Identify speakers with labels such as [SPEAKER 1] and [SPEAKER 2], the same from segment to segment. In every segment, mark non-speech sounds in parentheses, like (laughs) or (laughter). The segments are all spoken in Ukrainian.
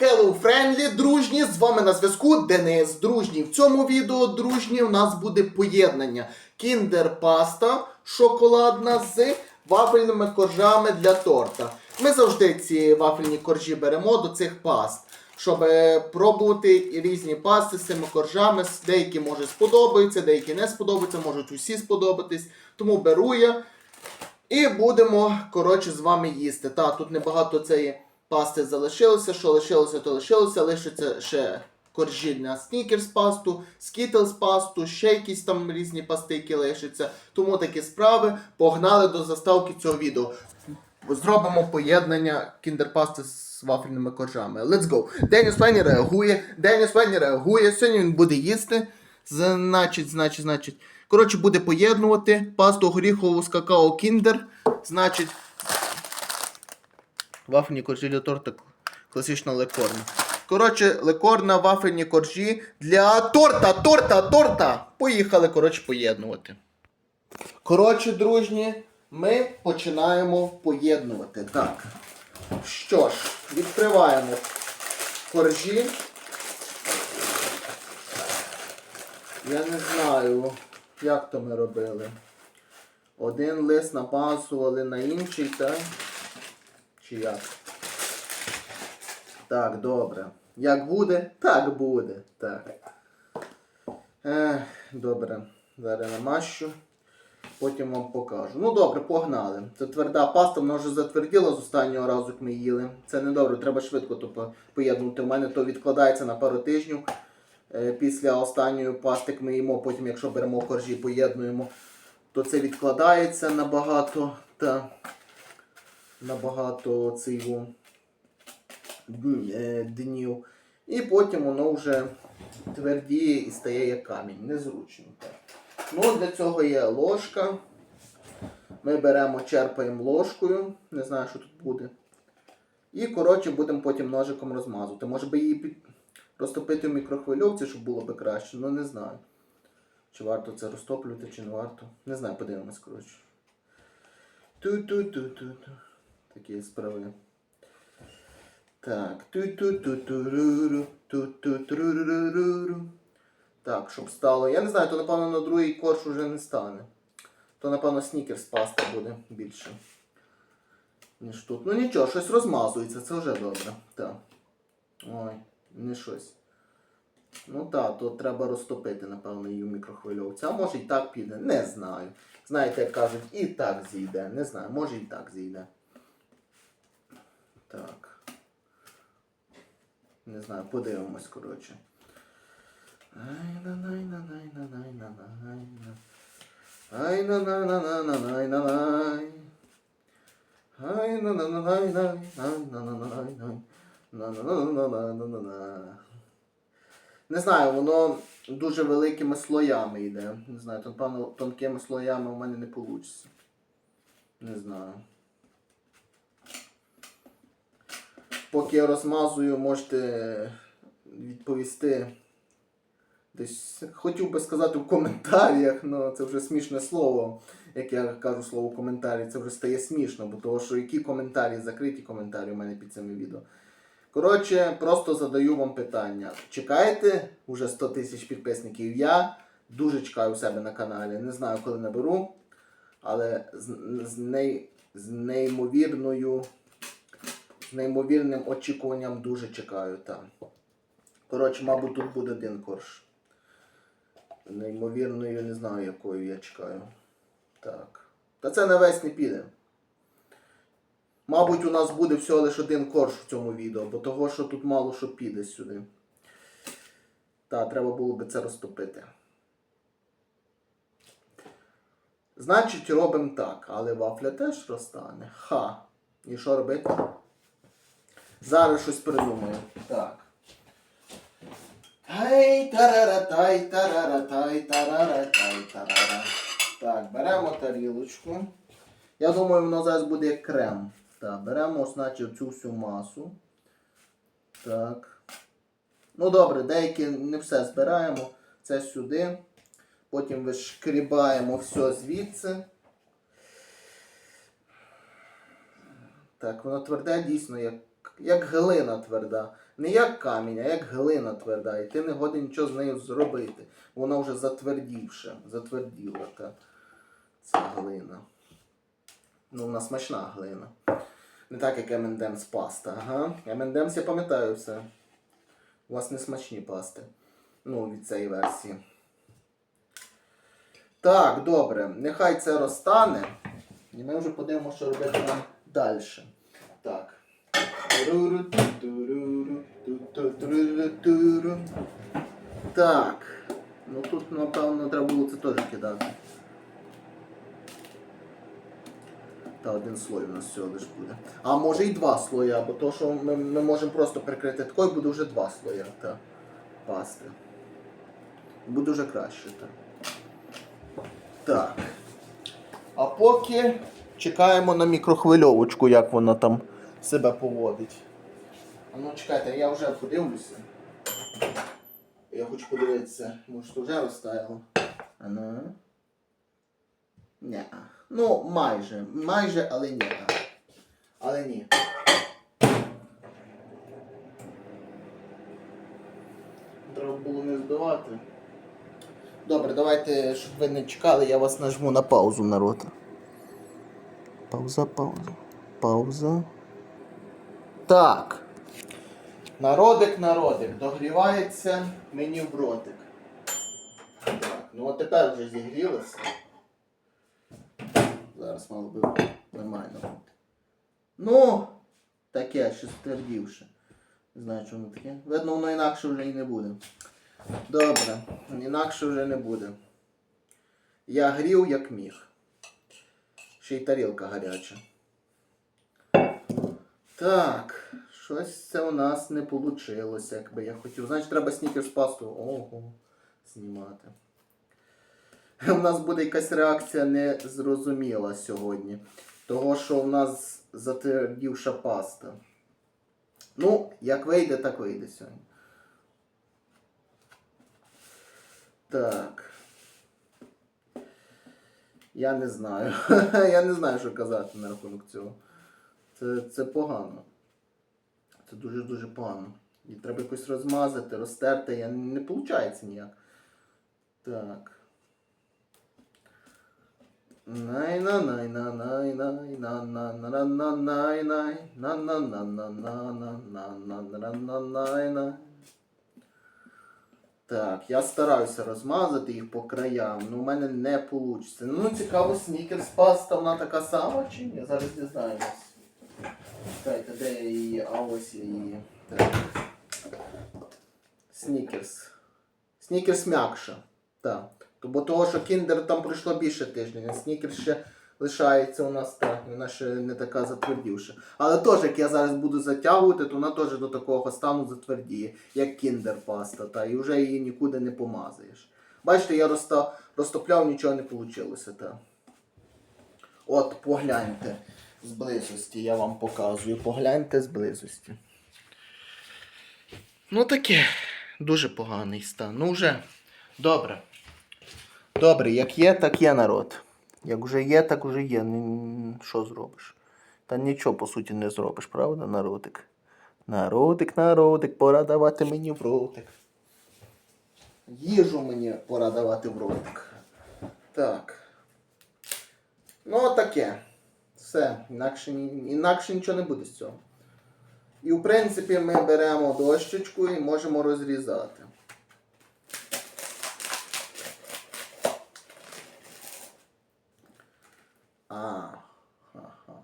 [SPEAKER 1] Hello, friendly, дружні! З вами на зв'язку Денис Дружній. В цьому відео, дружні, у нас буде поєднання Kinder паста шоколадна з вафельними коржами для торта. Ми завжди ці вафельні коржі беремо до цих паст, щоб е, пробувати різні пасти з цими коржами. Деякі може сподобаються, деякі не сподобаються, можуть усі сподобатись. Тому беру я. І будемо, коротше, з вами їсти. Та, тут небагато цієї пасти залишилося. Що лишилося, то лишилося. Лишиться ще коржі на снікерс пасту, скітлс пасту, ще якісь там різні пасти, які лишаться. Тому такі справи. Погнали до заставки цього відео. Зробимо поєднання кіндерпасти з вафельними коржами. Let's go. Деніс Фенні реагує. Деніс Фенні реагує. Сьогодні він буде їсти. Значить, значить, значить. Коротше, буде поєднувати пасту горіхову з какао кіндер. Значить, вафельні коржі для торта класична лекорна. Коротше, лекорна, вафельні коржі для торта, торта, торта. Поїхали, коротше, поєднувати. Коротше, дружні, ми починаємо поєднувати. Так. Що ж, відкриваємо коржі. Я не знаю, як то ми робили. Один лист намазували на інший, так? Чи як? Так, добре. Як буде, так буде. Так. Ех, добре. Зараз намащу. Потім вам покажу. Ну добре, погнали. Це тверда паста, вона вже затверділа з останнього разу, як ми їли. Це не добре, треба швидко то по- поєднувати. У мене то відкладається на пару тижнів. Е, Після останньої пасти, як ми їмо, потім, якщо беремо коржі, поєднуємо, то це відкладається набагато та набагато дн- е, днів. І потім воно вже твердіє і стає як камінь. Незручно. Ну, для цього є ложка. Ми беремо, черпаємо ложкою. Не знаю, що тут буде. І, коротше, будемо потім ножиком розмазувати. Може би її під... розтопити в мікрохвильовці, щоб було би краще, ну не знаю. Чи варто це розтоплювати, чи не варто. Не знаю, подивимось, коротше. Ту-ту-ту-ту-ту. Такі справи. Так. Так, щоб стало. Я не знаю, то напевно на другий корж уже не стане. То, напевно, снікерс паста буде більше. Ніж тут. Ну нічого, щось розмазується, це вже добре. Так. Ой, не щось. Ну так, то треба розтопити, напевно, її в. А може і так піде, не знаю. Знаєте, як кажуть, і так зійде. Не знаю, може і так зійде. Так. Не знаю, подивимось, коротше. Ай-на-на-на-на-на-най-на-най. Ай-на-на-на-найнай. На-на-на-на-на-на-на-на-на. Не знаю, воно дуже великими слоями йде. Не знаю, тонкими слоями в мене не вийде. Не знаю. Поки я розмазую, можете відповісти. Десь хотів би сказати в коментарях, але це вже смішне слово. Як я кажу слово коментарі, це вже стає смішно, бо того, що які коментарі, закриті коментарі у мене під цими відео. Коротше, просто задаю вам питання. Чекаєте вже 100 тисяч підписників? Я дуже чекаю у себе на каналі. Не знаю, коли наберу, але з, з, ней, з неймовірною, з неймовірним очікуванням дуже чекаю там. Коротше, мабуть, тут буде один корж. Неймовірною, не знаю, якою я чекаю. Так. Та це на весь не піде. Мабуть, у нас буде всього лише один корж в цьому відео, бо того, що тут мало що піде сюди. Та, треба було би це розтопити. Значить, робимо так, але вафля теж розтане. Ха. І що робити? Зараз щось придумаю. Так. Ай, тараратай, тараратай, тараратай, тарара. Так, беремо тарілочку. Я думаю, воно зараз буде як крем. Так, беремо, значить, цю всю масу. Так. Ну добре, деякі не все збираємо. Це сюди. Потім вишкрібаємо все звідси. Так, воно тверде дійсно, як, як глина тверда. Не як камінь, а як глина тверда, і ти не годен нічого з нею зробити. Вона вже затвердівша, затверділа та ця глина. Ну, вона смачна глина. Не так, як M&M's паста. Ага. M&M's я пам'ятаю все. У вас не смачні пасти. Ну, від цієї версії. Так, добре. Нехай це розтане. І ми вже подивимося, що робити нам далі. Так. Так. Ну тут, напевно, треба було це теж кидати. Та один слой у нас всього лиш буде. А може і два слоя, бо то, що ми, ми можемо просто прикрити такою, буде вже два слоя та пасти. Буде вже краще, так. Так. А поки чекаємо на мікрохвильовочку, як вона там себе поводить. А ну чекайте, я вже подивлюся. Я хочу подивитися, може вже розтаяло. А ну. Ні. Ну, майже. Майже, але ні. Але ні. Треба було не збивати. Добре, давайте, щоб ви не чекали, я вас нажму на паузу, народ. Пауза, пауза. Пауза. Так. Народик, народик. Догрівається мені в ротик. Так, ну от тепер вже зігрілося. Зараз мало би нормально бути. Ну, таке, що ствердівше. Не знаю, чому таке. Видно, воно інакше вже і не буде. Добре, інакше вже не буде. Я грів як міг. Ще й тарілка гаряча. Так, щось це у нас не вийшло, як би я хотів. Значить, треба снікерс пасту. Ого, знімати. У нас буде якась реакція незрозуміла сьогодні. Того, що в нас затвердівша паста. Ну, як вийде, так вийде сьогодні. Так. Я не знаю. (laughs) Я не знаю, що казати на рахунок цього. Це, це погано. Це дуже-дуже погано. І треба якось розмазати, розтерти. Я не виходить ніяк. Так. най на най на най най на на на на на най най на на на на на на на на на на най най Так, я стараюся розмазати їх по краям, але у мене не вийде. Ну, цікаво, снікерс паста, вона така сама чи ні? Зараз дізнаємось. Чекайте, де я? А ось я. Снікерс. Снікерс м'якша. Так. Бо того, що кіндер там пройшло більше тижня, а снікерс ще лишається у нас так, вона ще не така затвердівша. Але теж, як я зараз буду затягувати, то вона теж до такого стану затвердіє, як кіндер паста, та, і вже її нікуди не помазаєш. Бачите, я розтопляв, нічого не вийшло. Та. От, погляньте з близості, я вам показую. Погляньте з близості. Ну таке, дуже поганий стан. Ну вже, добре. Добре, як є, так є народ. Як вже є, так вже є. Що зробиш? Та нічого по суті не зробиш, правда, народик? Народик, народик, пора давати мені в ротик. Їжу мені пора давати в ротик. Так. Ну, таке. Все, інакше, інакше нічого не буде з цього. І в принципі ми беремо дощечку і можемо розрізати. А, ага.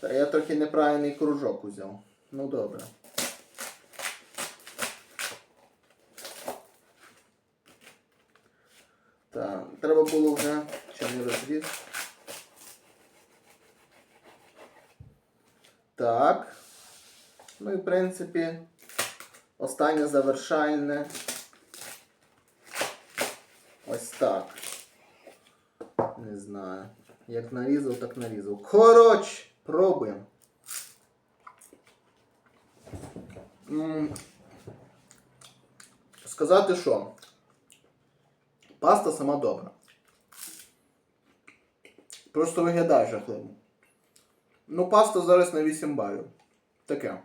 [SPEAKER 1] Та я трохи неправильний кружок узяв. Ну добре. Так, треба було вже чи не розріз. Так. Ну і в принципі, останнє завершальне. Ось так. Не знаю. Як нарізав, так нарізав. Коротше, пробуємо. Сказати що? Паста сама добра. Просто виглядає жахливо. Ну, паста зараз на 8 балів. Таке.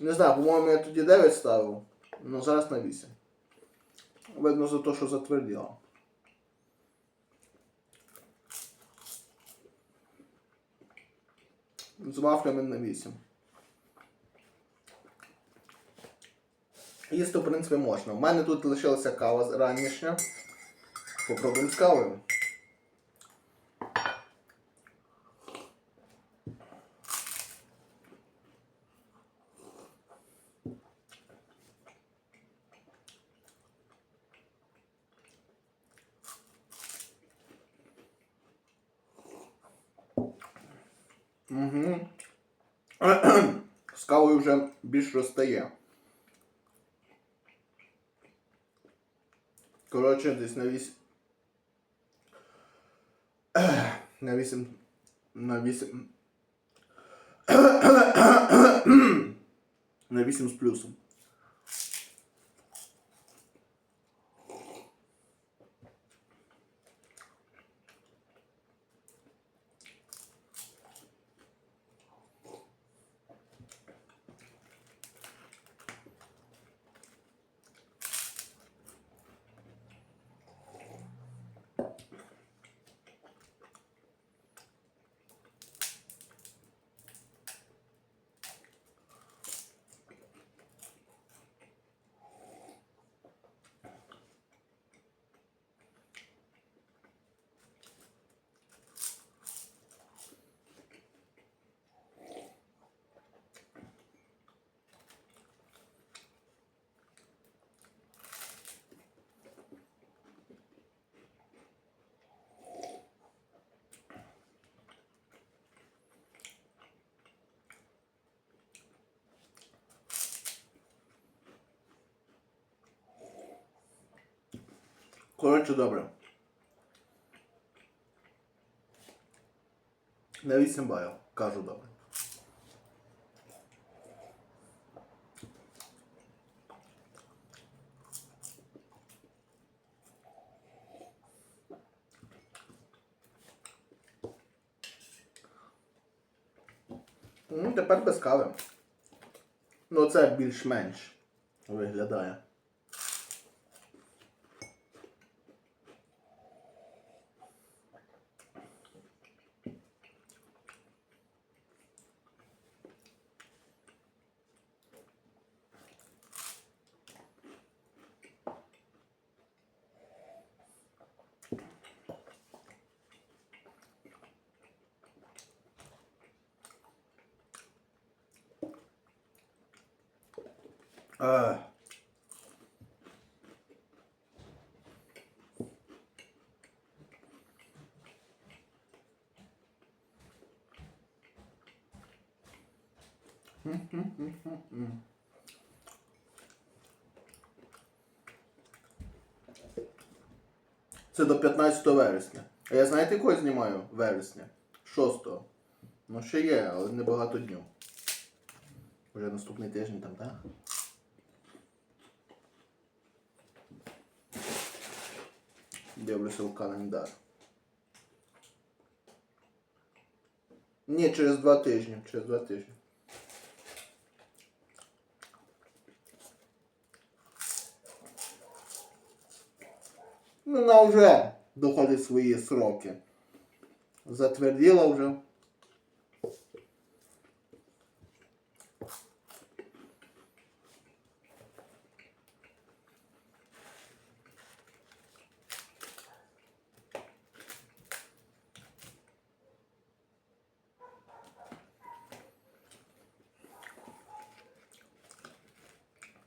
[SPEAKER 1] Не знаю, по-моєму, я тоді 9 ставив. Ну зараз на 8. Видно за те, що затверділо. З вафлями на 8. Їсти, в принципі, можна. У мене тут лишилася кава ранішня. Попробуємо з кавою. Угу. З кавою вже більш розтає. Коротше, десь на 8. (clears throat) На 8. На 8. (clears throat) На 8 з плюсом. Коротше, добре. На 8 балів. Кажу добре. Ну, тепер без кави. Ну, це більш-менш виглядає. Е. Це до 15 вересня. А я знаєте, кого знімаю вересня? 6. Ну ще є, але не багато днів. Вже наступний тиждень там, так? Дивлюся в календар. Ні, через два тижні. Через два тижні. Ну, вона вже доходить свої сроки. Затверділа вже.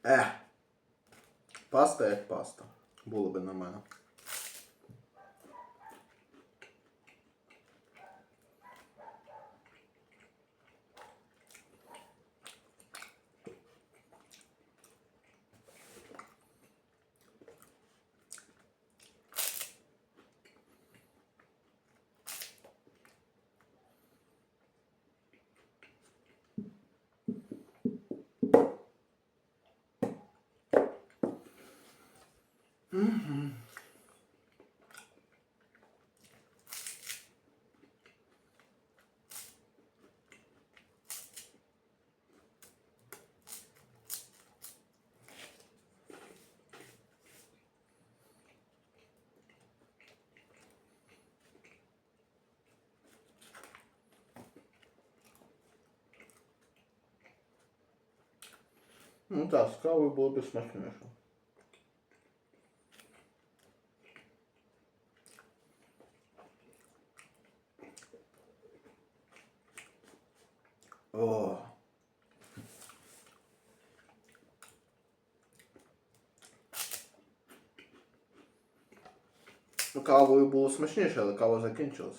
[SPEAKER 1] Ех. Паста як паста. Було би на мене. Ну да, з кавою було б смачніше. Смачніше, але кава закінчилась.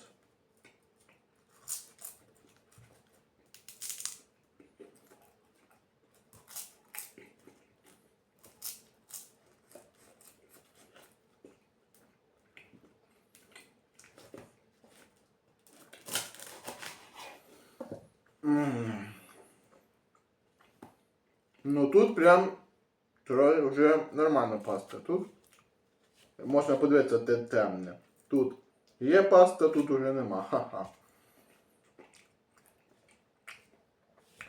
[SPEAKER 1] М. Ну тут прям вже нормальна паста. Тут можна подивитися, де темне. Тут є паста, тут уже нема. Ха-ха.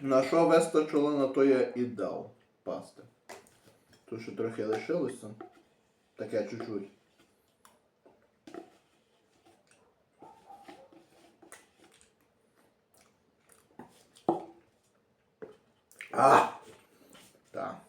[SPEAKER 1] На що вистачило, на то я і дав пасти. Тут ще трохи лишилося. Таке чуть-чуть. А! Так.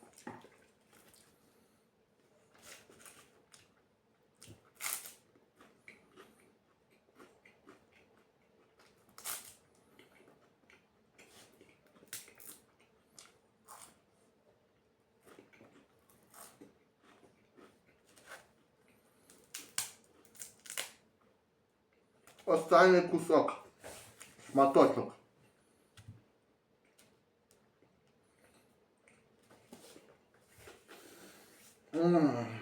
[SPEAKER 1] Останній кусок. Шматочок. М.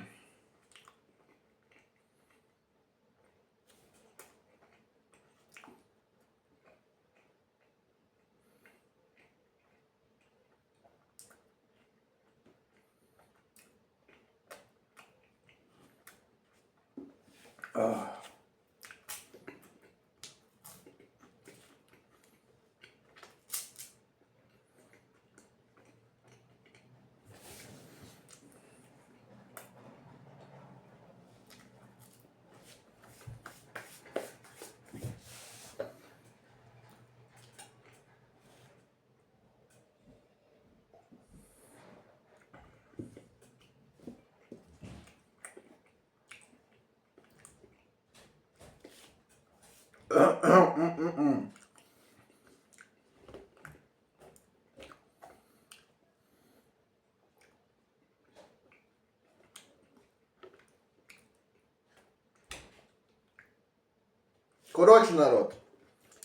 [SPEAKER 1] Коротше, народ.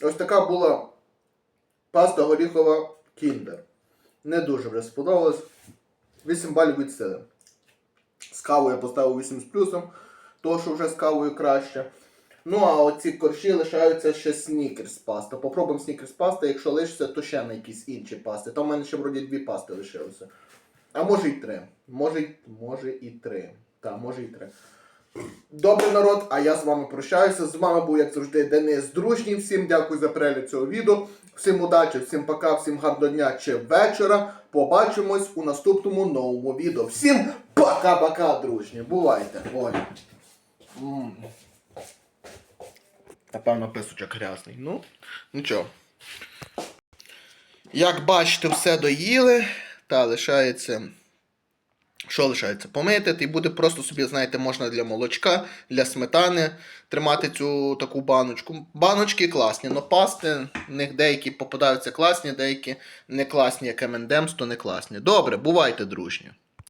[SPEAKER 1] Ось така була паста горіхова кіндер. Не дуже вже сподобалось. 8 балів від сили. З кавою я поставив 8 з плюсом, тому що вже з кавою краще. Ну, а оці коржі лишаються ще снікерс паста. Попробуємо снікерс паста, якщо лишиться, то ще на якісь інші пасти. Там в мене ще вроді дві пасти лишилося. А може і три. Може, може і три. Так, може і три. Добрий народ, а я з вами прощаюся. З вами був, як завжди, Денис Дружній. Всім дякую за перегляд цього відео. Всім удачі, всім пока, всім гарного дня чи вечора. Побачимось у наступному новому відео. Всім пока-пока, дружні. Бувайте. Ой. Напевно, писочок грязний. Ну, нічого. Як бачите, все доїли. Та лишається. Що лишається? Помити, і буде просто собі, знаєте, можна для молочка, для сметани тримати цю таку баночку. Баночки класні, але пасти, в них деякі попадаються класні, деякі не класні, як M&M's, то не класні. Добре, бувайте, дружні.